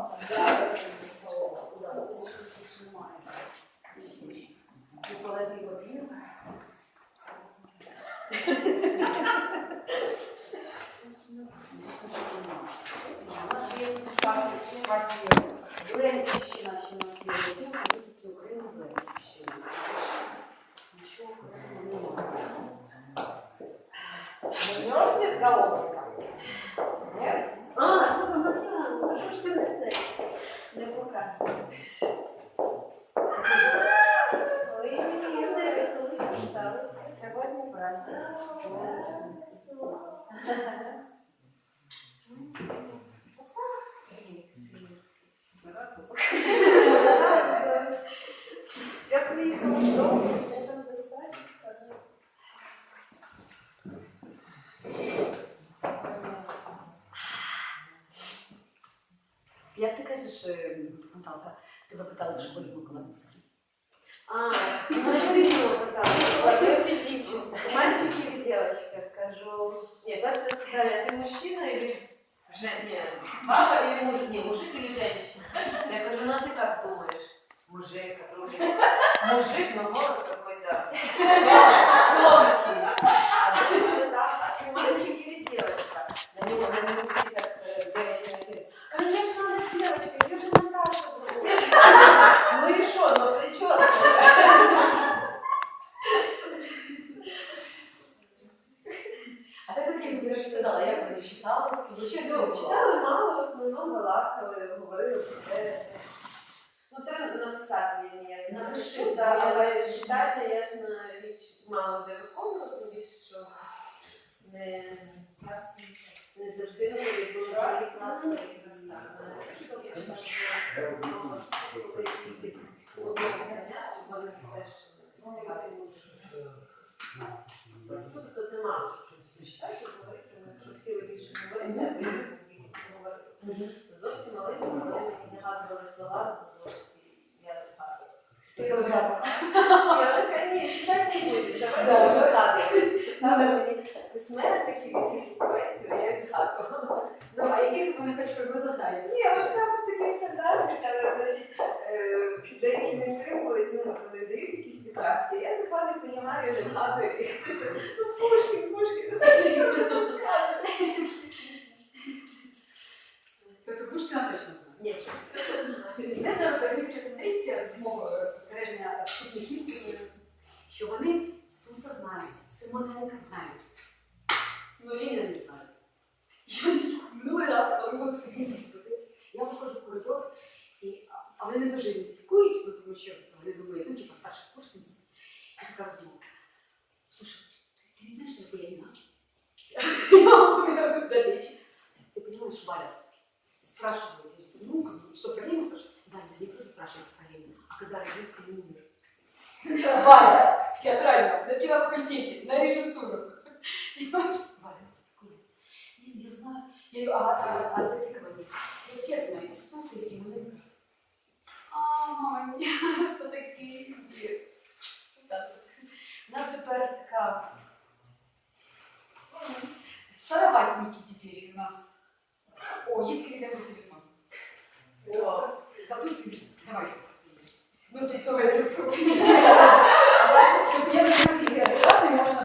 У нас ще є партії, партії Ленківщина, що у нас є Латинська Конституція України з Ленківщини. Нічого корисного немає. Мертвый головка. Я приїхала з дому, я там достать, кажу. Як ти кажеш, е, Наталка, тебе питали в школі Миколаївській? Мужчина или жен- Нет, папа или мужик? Не, мужик или женщина? Я говорю, ну а ты как думаешь? Мужик, другой. Мужик, но голос какой-то тонкий. А другой, да, а ты мальчик или девочка? На него, на него як вони читали, скажу, що Ну, це читали мало, в основному балакали, говорили про те. Ну, треба написати мені ніяк. Напиши, так, але читати, ясна річ, мало де виконувати, тому що не, не завжди ну, коли було далі класно, Ну, Зовсім маленько, коли мені згадували слова, я розгадувала. Я розгадувала. Я така, ні, читати не буде, давай розгадуємо. Писали мені письменників, якихось поетів, а я відгадувала. Ну, а яких вони хоч приблизно знають? Ні, от от такий стандартний, але, значить, е, деякі не втримувались, ну, вони дають якісь підказки, я така не розумію, не вгадую. Ну, Пушкін, Пушкін, знаєш, що а вони не дуже ідентифікують, бо тому що вони думають, ну, типу, старша курсниці. І така розмова. Слушай, ти, ти не знаєш, що таке Леніна? Я пам'ятаю, де речі. Ти понимаешь, Валя, спрашивают, я говорю, ну, что, про Ленина спрашивают? Да, нет, они просто спрашивают про Ленина. А когда родился и умер? Валя, в театральном, на кинофакультете, на режиссуру. Понимаешь? Валя, такой, «Не, я знаю. Я говорю, а, а, а ты шароватники теперь у нас. О, есть кривенный телефон. О, записывайте.